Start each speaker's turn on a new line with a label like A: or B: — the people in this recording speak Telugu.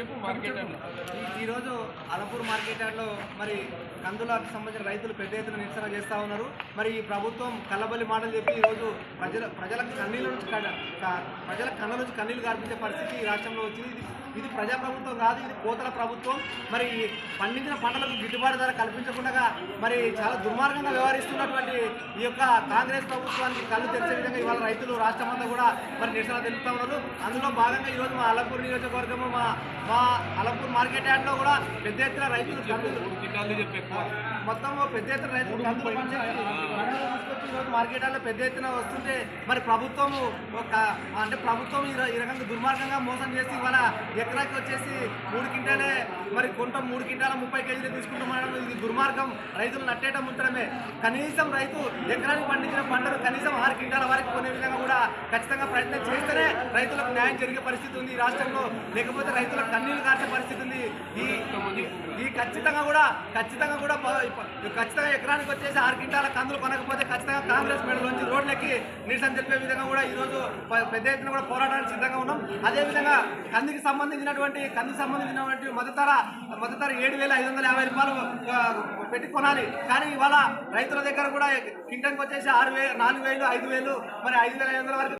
A: చెప్పు మార్కెట్
B: ఈ- ఈరోజు అలపూర్ మార్కెట్ యార్డ్లో మరి కందులకు సంబంధించిన రైతులు పెద్ద ఎత్తున నిరసన చేస్తూ ఉన్నారు. మరి ఈ ప్రభుత్వం కళ్ళబల్లి మాటలు చెప్పి ఈరోజు ప్రజల ప్రజలకు కన్నీళ్ళ నుంచి ప్రజల కళ్ళ నుంచి కన్నీళ్ళు కార్పించే పరిస్థితి ఈ రాష్ట్రంలో వచ్చింది. ఇది ఇది ప్రజా ప్రభుత్వం కాదు ఇది కోతల ప్రభుత్వం. మరి పండించిన పంటలకు గిట్టుబాటు ధర కల్పించకుండా మరి చాలా దుర్మార్గంగా వ్యవహరిస్తున్నటువంటి ఈ యొక్క కాంగ్రెస్ ప్రభుత్వానికి కళ్ళు తెరిచే విధంగా ఇవాళ రైతులు రాష్ట్రం అంతా కూడా మరి నిరసన తెలుపుతా ఉన్నారు. అందులో భాగంగా ఈరోజు మా అలంపూర్ నియోజకవర్గము మా మా అలంపూర్ మార్కెట్ యార్డ్లో కూడా పెద్ద ఎత్తున రైతులు మొత్తం పెద్ద ఎత్తున రైతులు మార్కెట్లలో పెద్ద ఎత్తున వస్తుంటే మరి ప్రభుత్వం ఒక అంటే ప్రభుత్వం ఈ రకంగా దుర్మార్గంగా మోసం చేసి ఇవాళ ఎకరాకి వచ్చేసి మూడు క్వింటాలే మరి కొంత మూడు క్వింటాల ముప్పై కేజీలు తీసుకుంటామనడం ఇది దుర్మార్గం. రైతులు నట్టేయడం ఉంచడమే కనీసం రైతు ఎకరానికి పండించిన పంటను కనీసం ఆరు క్వింటాల వరకు కొనే విధంగా కూడా ఖచ్చితంగా ప్రయత్నం చేస్తేనే రైతులకు న్యాయం జరిగే పరిస్థితి ఉంది ఈ రాష్ట్రంలో. లేకపోతే రైతులకు కన్నీళ్ళు కార్చే పరిస్థితి ఉంది. ఈ ఈ- ఈ ఖచ్చితంగా కూడా ఖచ్చితంగా కూడా ఖచ్చితంగా ఎకరానికి వచ్చేసి ఆరు క్వింటాల కందులు కొనకపోతే ఖచ్చితంగా కాంగ్రెస్ మెడలోంచి రోడ్లకి నిరసన తెలిపే విధంగా కూడా ఈ రోజు పెద్ద ఎత్తున కూడా పోరాటానికి సిద్ధంగా ఉన్నాం. అదేవిధంగా కందికి సంబంధించినటువంటి కందికి సంబంధించినటువంటి మద్దతర మద్దతర ఏడు వేల ఐదు వందల యాభై రూపాయలు పెట్టి కొనాలి. కానీ ఇవాళ రైతుల దగ్గర కూడా కింటానికి వచ్చేసి ఆరు వేలు నాలుగు వేలు ఐదు వేలు మరి ఐదు వేల ఐదు వందల వరకు